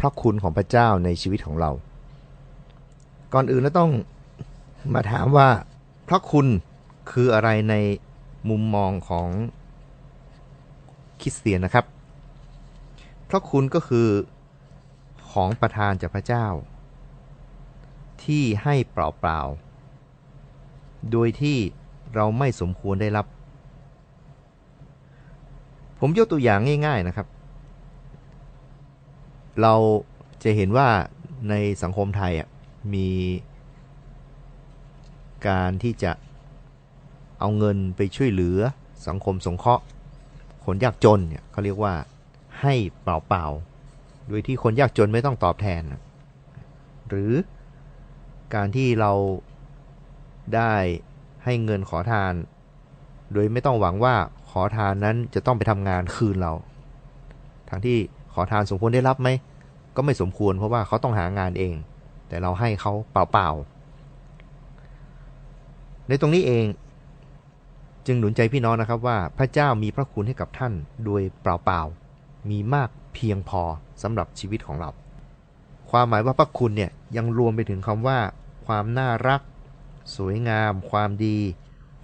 พระคุณของพระเจ้าในชีวิตของเรา ก่อนอื่นเราต้องมาถามว่าพระคุณคืออะไรในมุมมองของคริสเตียนนะครับ พระคุณก็คือของประทานจากพระเจ้า ที่ให้เปล่าๆ โดยที่เราไม่สมควรได้รับ ผมยกตัวอย่างง่าย ๆนะครับ เราจะเห็นว่าในสังคมไทยอะมีการที่จะเอาเงินไปช่วยเหลือสังคมสงเคราะห์ คนยากจนเนี่ยเขาเรียกว่าให้เปล่าๆ โดยที่คนยากจนไม่ต้องตอบแทน หรือการที่เราได้ให้เงินขอทาน โดยไม่ต้องหวังว่าขอทานนั้นจะต้องไปทำงานคืนเรา ทั้งที่ ขอทานสมควรได้รับไหม ก็ไม่สมควรเพราะว่าเขาต้องหางานเอง แต่เราให้เขาเปล่าๆ ในตรงนี้เองจึงหนุนใจพี่น้องนะครับว่าพระเจ้ามีพระคุณให้กับท่านโดยเปล่าๆ มีมากเพียงพอสำหรับชีวิตของเรา ความหมายว่าพระคุณเนี่ยยังรวมไปถึงคำว่า ความน่ารัก สวยงาม ความดี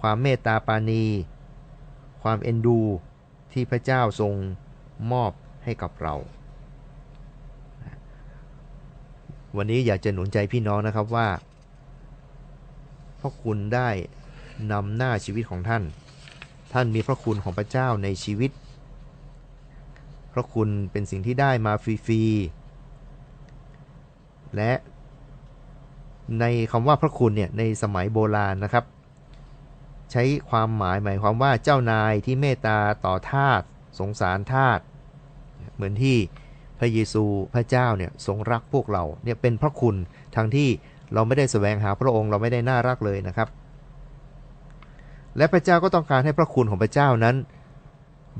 ความเมตตาปาณีความเอ็นดูที่พระเจ้าทรงมอบ ให้กับเรา วันนี้อยากจะหนุนใจพี่น้องนะครับว่าพระคุณได้นำหน้าชีวิตของท่าน ท่านมีพระคุณของพระเจ้าในชีวิต พระคุณเป็นสิ่งที่ได้มาฟรีๆ และในคำว่าพระคุณเนี่ยในสมัยโบราณนะครับ ใช้ความหมายหมายความว่าเจ้านายที่เมตตาต่อทาสสงสารทาส เหมือนที่พระเยซูพระเจ้าเนี่ยทรงรักพวกเราเนี่ยเป็นพระคุณทั้งที่เราไม่ได้แสวงหาพระองค์เราไม่ได้น่ารักเลยนะครับ และพระเจ้าก็ต้องการให้พระคุณของพระเจ้านั้น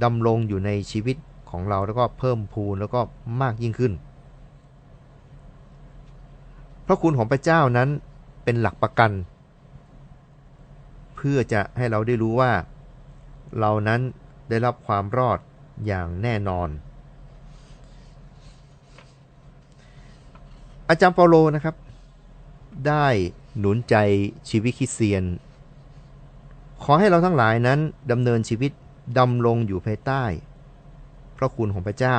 ดำรงอยู่ในชีวิตของเราแล้วก็เพิ่มพูนแล้วก็มากยิ่งขึ้น พระคุณของพระเจ้านั้นเป็นหลักประกัน เพื่อจะให้เราได้รู้ว่า เรานั้นได้รับความรอดอย่างแน่นอน อาจารย์เปาโลนะครับ ได้หนุนใจชีวิตคริสเตียน ขอให้เราทั้งหลายนั้นดำเนินชีวิตดำรงอยู่ภายใต้ พระคุณของพระเจ้า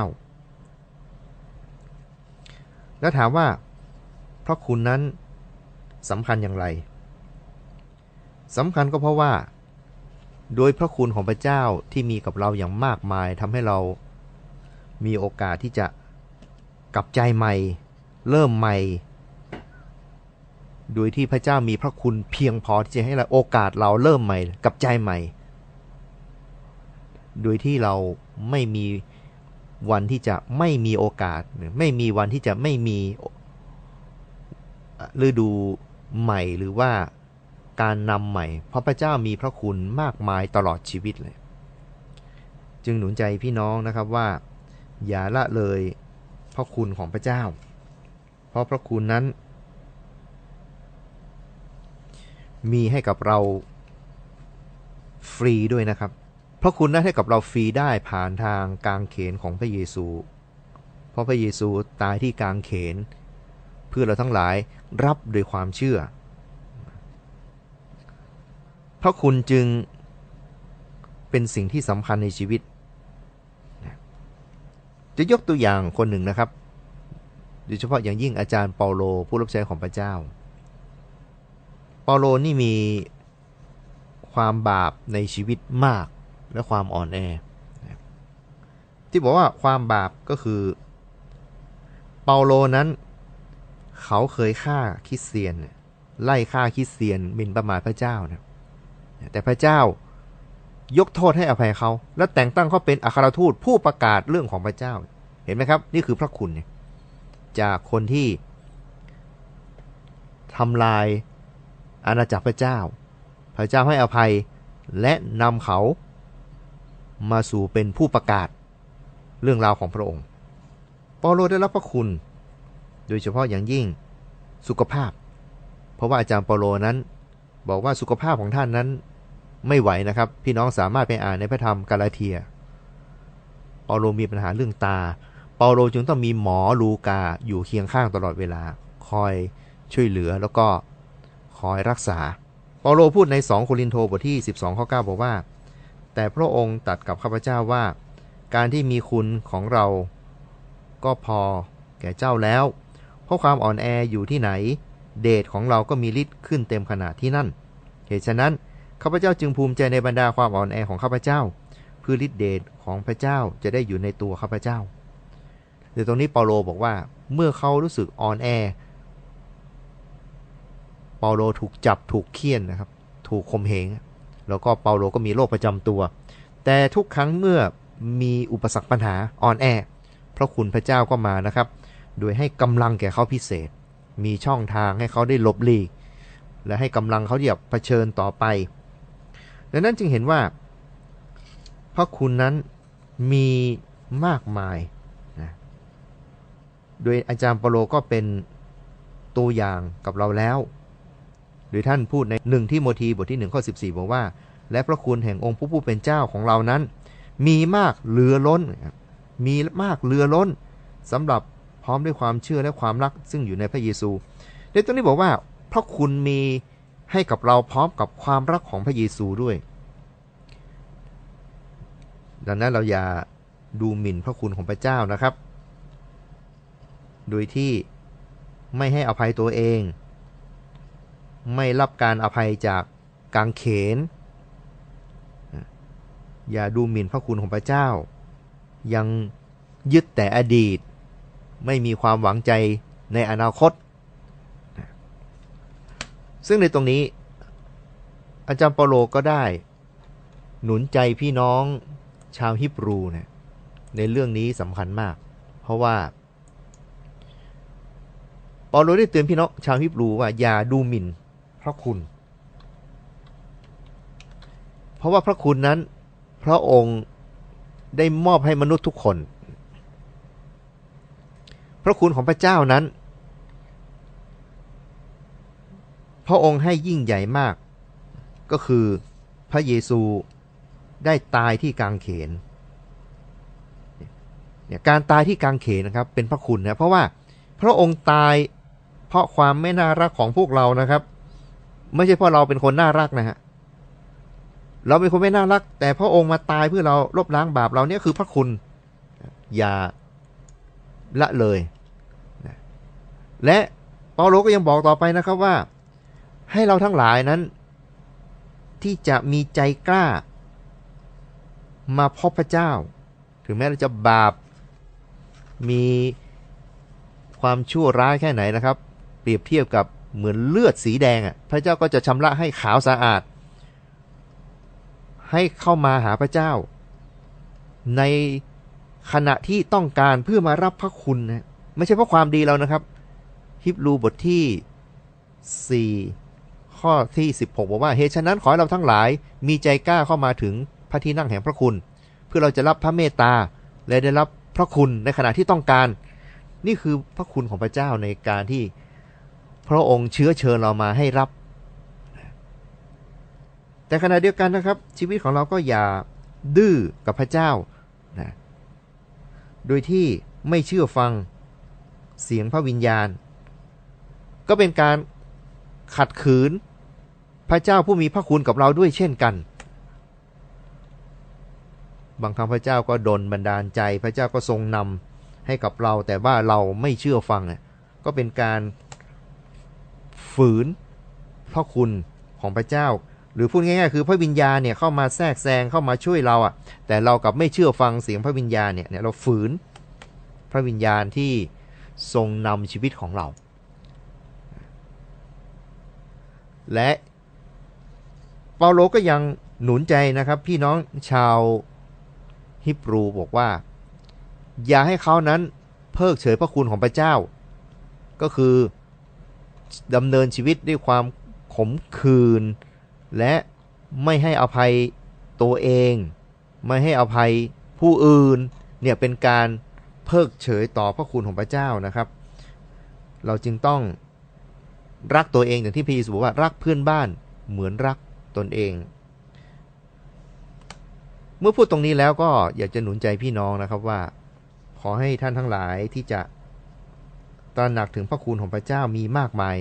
แล้วถามว่า พระคุณนั้นสำคัญอย่างไรสำคัญก็เพราะว่า โดยพระคุณของพระเจ้าที่มีกับเราอย่างมากมายทำให้เรามีโอกาสที่จะกลับใจใหม่ เริ่มใหม่ โดยที่พระเจ้ามีพระคุณเพียงพอที่จะให้เราโอกาสเราเริ่มใหม่กับใจใหม่ โดยที่เราไม่มีวันที่จะไม่มีโอกาส ไม่มีวันที่จะไม่มีฤดูใหม่หรือว่าการนำใหม่ เพราะพระเจ้ามีพระคุณมากมายตลอดชีวิตเลย จึงหนุนใจพี่น้องนะครับว่า อย่าละเลยพระคุณของพระเจ้า เพราะพระคุณนั้น มีให้กับเราฟรีด้วยนะครับ พระคุณนั้นให้กับเราฟรีได้ผ่านทางกางเขนของพระเยซู เพราะพระเยซูตายที่กางเขน เพื่อเราทั้งหลายรับโดยความเชื่อ พระคุณจึงเป็นสิ่งที่สำคัญในชีวิต จะยกตัวอย่างคนหนึ่งนะครับ โดยเฉพาะอย่างยิ่งอาจารย์เปาโลผู้รับใช้ของพระเจ้า เปาโลนี่มีความบาปในชีวิตมากและความอ่อนแอ ที่บอกว่าความบาปก็คือ เปาโลนั้น เขาเคยฆ่าคริสเตียน ไล่ฆ่าคริสเตียนมินประมาทพระเจ้านะแต่พระเจ้ายกโทษให้อภัยเขา และแต่งตั้งเขาเป็นอัครทูตผู้ประกาศเรื่องของพระเจ้า เห็นไหมครับ นี่คือพระคุณเนี่ย จากคนที่ทำลายอาณาจักรพระเจ้า พระเจ้าให้อภัยและนำเขามาสู่เป็นผู้ประกาศเรื่องราวของพระองค์ เปาโลได้รับพระคุณ โดยเฉพาะอย่างยิ่งสุขภาพ เพราะว่าอาจารย์เปาโลนั้น บอกว่าสุขภาพของท่านนั้นไม่ไหวนะครับ พี่น้องสามารถไปอ่านในพระธรรมกาลาเทียเปาโลมีปัญหาเรื่องตา เปาโลจึงต้องมีหมอลูกาอยู่เคียงข้างตลอดเวลา คอยช่วยเหลือแล้วก็คอยรักษา เปาโลพูดใน 2 โครินโตบทที่ 12ข้อ9บอกว่า แต่พระองค์ตัดกับข้าพเจ้าว่า การที่มีคุณของเรา ก็พอแก่เจ้าแล้ว เพราะความอ่อนแออยู่ที่ไหน เดชของเราก็มีฤทธิ์ขึ้นเต็มขนาดที่นั่น เหตุฉะนั้นข้าพเจ้าจึงภูมิใจในบรรดาความอ่อนแอของข้าพเจ้าเพื่อฤทธิเดชของพระเจ้าจะได้อยู่ในตัวข้าพเจ้า เดี๋ยวตรงนี้เปาโลบอกว่าเมื่อเขารู้สึกอ่อนแอ เปาโลถูกจับถูกเคี่ยนนะครับ ถูกข่มเหง แล้วก็เปาโลก็มีโรคประจำตัว แต่ทุกครั้งเมื่อมีอุปสรรคปัญหาอ่อนแอ พระคุณพระเจ้าก็มานะครับ โดยให้กำลังแก่เขาพิเศษ มีช่องทางให้เขาได้หลบหลีก และให้กำลังเขาที่จะเผชิญต่อไปดังนั้นจึงเห็นว่าพระคุณนั้นมีมากมาย โดยอาจารย์เปโลก็เป็นตัวอย่างกับเราแล้ว โดยท่านพูดในหนึ่งที่โมทีบทที่1ข้อ14 บอกว่า และพระคุณแห่งองค์ผู้ผู้เป็นเจ้าของเรานั้น มีมากเหลือล้น มีมากเหลือล้นสำหรับพร้อมด้วยความเชื่อและความรักซึ่งอยู่ในพระเยซูในตรงนี้บอกว่าพระคุณมีให้กับเราพร้อมกับความรักของพระเยซูด้วย ดังนั้นเราอย่าดูหมิ่นพระคุณของพระเจ้านะครับ โดยที่ไม่ให้อภัยตัวเอง ไม่รับการอภัยจากกางเขน อย่าดูหมิ่นพระคุณของพระเจ้า ยังยึดแต่อดีต ไม่มีความหวังใจในอนาคต ซึ่งในตรงนี้ อาจารย์เปโลก็ได้ หนุนใจพี่น้องชาวฮิบรูเนี่ยในเรื่องนี้สำคัญมาก เพราะว่า ปาโลได้เตือนพี่น้องชาวฮิบรูว่าอย่าดูหมิ่นพระคุณ เพราะว่าพระคุณนั้น พระองค์ได้มอบให้มนุษย์ทุกคน พระคุณของพระเจ้านั้น พระองค์ให้ยิ่งใหญ่มาก ก็คือพระเยซูได้ตายที่กางเขนเนี่ยการตายที่กางเขนนะครับ เป็นพระคุณนะเพราะว่าพระองค์ตาย ราะความไม่น่ารักของพวกเรานะครับ ไม่ใช่เพราะเราเป็นคนน่ารักนะฮะเราเป็นคนไม่น่ารัก แต่พระองค์มาตายเพื่อเราลบล้างบาปเราเนี่ยคือพระคุณ อย่าละเลยนะและเปาโลก็ยังบอกต่อไปนะครับว่า ให้เราทั้งหลายนั้น ที่จะมีใจกล้า มาพบพระเจ้า ถึงแม้เราจะบาปมีความชั่วร้ายแค่ไหนนะครับ เปรียบเทียบกับเหมือนเลือดสีแดงอะพระเจ้าก็จะชำระให้ขาวสะอาด ให้เข้ามาหาพระเจ้า ในขณะที่ต้องการเพื่อมารับพระคุณนะไม่ใช่เพราะความดีเรานะครับ ฮิบรูบทที่ 4 ข้อที่ 16 บอกว่าเหตุฉะนั้นขอให้เราทั้งหลายมีใจกล้าเข้ามาถึงพระที่นั่งแห่งพระคุณ เพื่อเราจะรับพระเมตตาและได้รับพระคุณในขณะที่ต้องการ นี่คือพระคุณของพระเจ้าในการที่ พระองค์เชื้อเชิญเรามาให้รับ แต่ขณะเดียวกันนะครับ ชีวิตของเราก็อย่าดื้อกับพระเจ้านะโดยที่ไม่เชื่อฟังเสียงพระวิญญาณ ก็เป็นการขัดขืนพระเจ้าผู้มีพระคุณกับเราด้วยเช่นกัน บางครั้งพระเจ้าก็ดลบันดาลใจ พระเจ้าก็ทรงนำให้กับเราแต่ว่าเราไม่เชื่อฟังก็เป็นการ ฝืนพระคุณของพระเจ้า หรือพูดง่ายๆ คือพระวิญญาณเนี่ยเข้ามาแทรกแซงเข้ามาช่วยเราอะ แต่เรากับไม่เชื่อฟังเสียงพระวิญญาณเนี่ยเราฝืนพระวิญญาณที่ทรงนำชีวิตของเรา และเปาโลก็ยังหนุนใจนะครับ พี่น้องชาวฮิบรูบอกว่า อย่าให้เขานั้นเพิกเฉยพระคุณของพระเจ้า ก็คือ ดำเนินชีวิตด้วยความขมขื่นและไม่ให้อภัยตัวเอง ไม่ให้อภัยผู้อื่นเนี่ยเป็นการเพิกเฉยต่อพระคุณของพระเจ้านะครับ เราจึงต้องรักตัวเองอย่างที่พระเยซูบอกว่ารักเพื่อนบ้านเหมือนรักตนเอง เมื่อพูดตรงนี้แล้วก็อยากจะหนุนใจพี่น้องนะครับว่า ขอให้ท่านทั้งหลายที่จะ ตระหนักถึงพระคุณของพระเจ้ามีมากมาย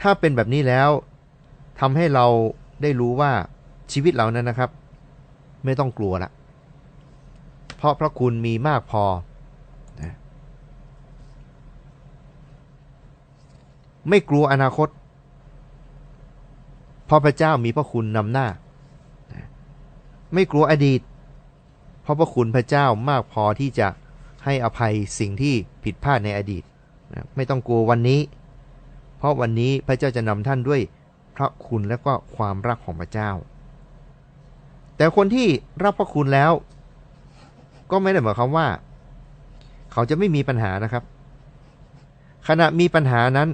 ถ้าเป็นแบบนี้แล้วทำให้เราได้รู้ว่าชีวิตเรานั้นนะครับ ไม่ต้องกลัวละเพราะพระคุณมีมากพอนะไม่กลัวอนาคต เพราะพระเจ้ามีพระคุณนำหน้า ไม่กลัวอดีต เพราะพระคุณพระเจ้ามากพอที่จะ ให้อภัยสิ่งที่ผิดพลาดในอดีตนะไม่ต้องกลัววันนี้ เพราะวันนี้พระเจ้าจะนำท่านด้วยพระคุณและก็ความรักของพระเจ้า แต่คนที่รับพระคุณแล้ว ก็ไม่ได้หมายความว่า เขาจะไม่มีปัญหานะครับ ขณะมีปัญหานั้น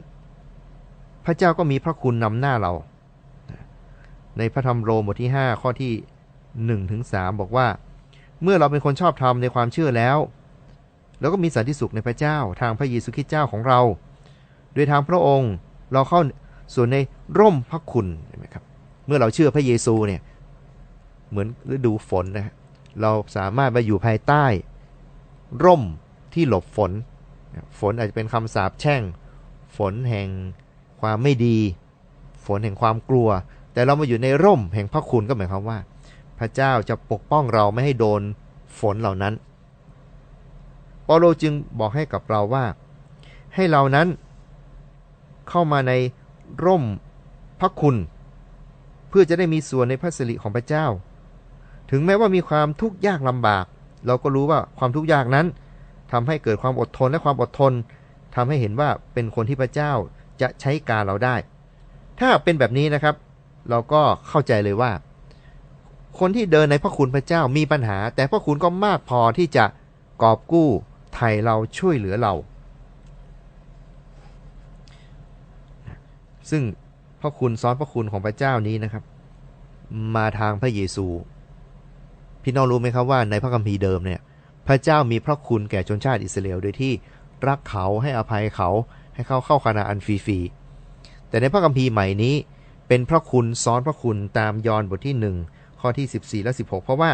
พระเจ้าก็มีพระคุณนำหน้าเรา ในพระธรรมโรมบทที่ 5 ข้อที่1ถึง3บอกว่า เมื่อเราเป็นคนชอบธรรมในความเชื่อแล้ว แล้วก็มีสันติสุขในพระเจ้าทางพระเยซูคริสต์เจ้าของเรา โดยทางพระองค์เราเข้าส่วนในร่มพระคุณเห็นไหมครับเมื่อเราเชื่อพระเยซูเนี่ยเหมือนฤดูฝนนะเราสามารถมาอยู่ภายใต้ ร่มที่หลบฝน ฝนอาจจะเป็นคำสาปแช่ง ฝนแห่งความไม่ดี ฝนแห่งความกลัว แต่เรามาอยู่ในร่มแห่งพระคุณก็หมายความว่า พระเจ้าจะปกป้องเราไม่ให้โดนฝนเหล่านั้น เปาโลจึงบอกให้กับเราว่า ให้เรานั้นเข้ามาในร่มพระคุณ เพื่อจะได้มีส่วนในพระสิริของพระเจ้า ถึงแม้ว่ามีความทุกข์ยากลำบาก เราก็รู้ว่าความทุกข์ยากนั้นทำให้เกิดความอดทนและความอดทนทำให้เห็นว่าเป็นคนที่พระเจ้าจะใช้การเราได้ ถ้าเป็นแบบนี้นะครับ เราก็เข้าใจเลยว่า คนที่เดินในพระคุณพระเจ้ามีปัญหา แต่พระคุณก็มากพอที่จะกอบกู้ ไถ่เราช่วยเหลือเรา ซึ่งพระคุณซ้อนพระคุณของพระเจ้านี้นะครับ มาทางพระเยซู พี่น้องรู้ไหมครับว่าในพระคัมภีร์เดิมเนี่ย พระเจ้ามีพระคุณแก่ชนชาติอิสราเอลโดยที่รักเขาให้อภัยเขาให้เขาเข้าคานาอันฟรีๆแต่ในพระคัมภีร์ใหม่นี้ เป็นพระคุณซ้อนพระคุณตามยอห์นบทที่ 1 ข้อที่ 14 และ 16 เพราะว่า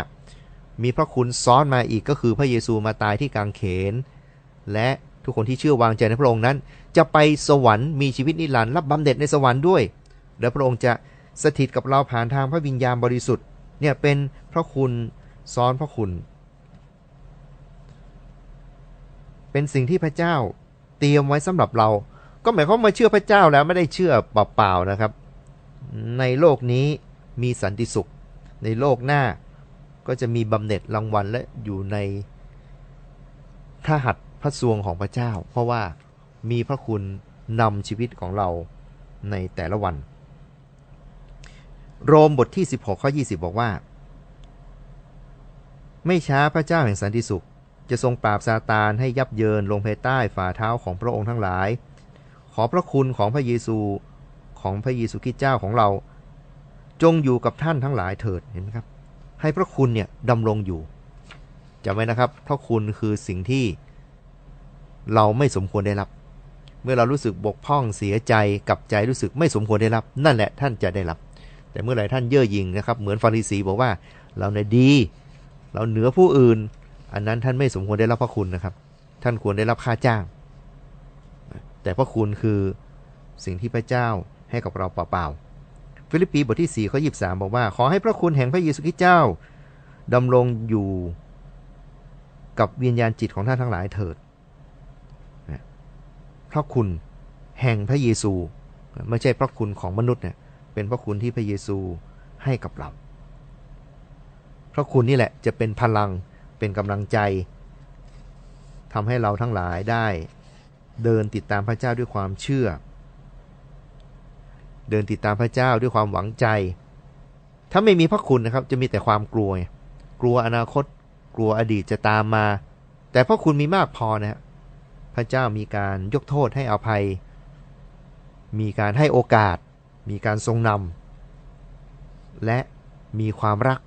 มีพระคุณซ้อนมาอีกก็คือพระเยซูมาตายที่กางเขน และทุกคนที่เชื่อวางใจในพระองค์นั้น จะไปสวรรค์มีชีวิตนิรันดร์รับบำเหน็จในสวรรค์ด้วย และพระองค์จะสถิตกับเราผ่านทางพระวิญญาณบริสุทธิ์เนี่ยเป็นพระคุณซ้อนพระคุณ เป็นสิ่งที่พระเจ้าเตรียมไว้สำหรับเรา ก็หมายความว่าเชื่อพระเจ้าแล้วไม่ได้เชื่อเปล่าๆนะครับ ในโลกนี้มีสันติสุข ในโลกหน้า ก็จะมีบำเหน็จรางวัลและอยู่ในพระหัตถ์พระสวงของพระเจ้า เพราะว่ามีพระคุณนำชีวิตของเราในแต่ละวัน โรมบทที่ 16 ข้อ 20 บอกว่า ไม่ช้าพระเจ้าแห่งสันติสุข จะทรงปราบซาตานให้ยับเยินลงภายใต้ฝ่าเท้าของพระองค์ทั้งหลาย ขอพระคุณของพระเยซูของพระเยซูคริสต์เจ้าของเรา จงอยู่กับท่านทั้งหลายเถิดเห็นไหมครับ ให้พระคุณเนี่ยดำรงอยู่จำไว้นะครับพระคุณคือสิ่งที่เราไม่สมควรได้รับ เมื่อเรารู้สึกบกพร่องเสียใจกับใจรู้สึกไม่สมควรได้รับ นั่นแหละท่านจะได้รับ แต่เมื่อไหร่ท่านเย่อหยิ่งนะครับ เหมือนฟาริสีบอกว่าเราในดี เราเหนือผู้อื่น อันนั้นท่านไม่สมควรได้รับพระคุณนะครับ ท่านควรได้รับค่าจ้าง แต่พระคุณคือสิ่งที่พระเจ้าให้กับเราเปล่าๆ ฟิลิปปีบทที่4ข้อ23บอกว่า ขอให้พระคุณแห่งพระเยซูคริสต์เจ้าดำรงอยู่กับวิญญาณจิตของท่านทั้งหลายเถิดพระคุณแห่งพระเยซูไม่ใช่พระคุณของมนุษย์เนี่ยเป็นพระคุณที่พระเยซูให้กับเราพระคุณนี่แหละจะเป็นพลังเป็นกำลังใจทำให้เราทั้งหลายได้ เดินติดตามพระเจ้าด้วยความเชื่อ เดินติดตามพระเจ้าด้วยความหวังใจ ถ้าไม่มีพระคุณนะครับ จะมีแต่ความกลัว กลัวอนาคต กลัวอดีตจะตามมา แต่พระคุณมีมากพอนะพระเจ้ามีการยกโทษให้อภัย มีการให้โอกาส มีการทรงนำและมีความรัก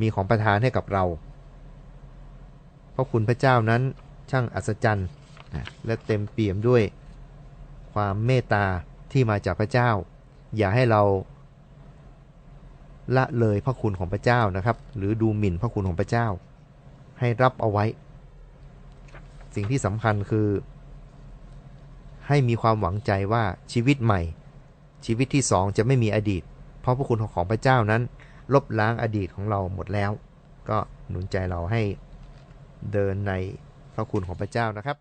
มีของประทานให้กับเราเพราะคุณพระเจ้านั้นช่างอัศจรรย์และเต็มเปี่ยมด้วยความเมตตาที่มาจากพระเจ้า อย่าให้เราละเลยพระคุณของพระเจ้านะครับ หรือดูหมิ่นพระคุณของพระเจ้า ให้รับเอาไว้ สิ่งที่สำคัญคือ ให้มีความหวังใจว่าชีวิตใหม่ ชีวิตที่สองจะไม่มีอดีต เพราะพระคุณของพระเจ้านั้น ลบล้างอดีตของเราหมดแล้ว ก็หนุนใจเราให้เดินในพระคุณของพระเจ้านะครับ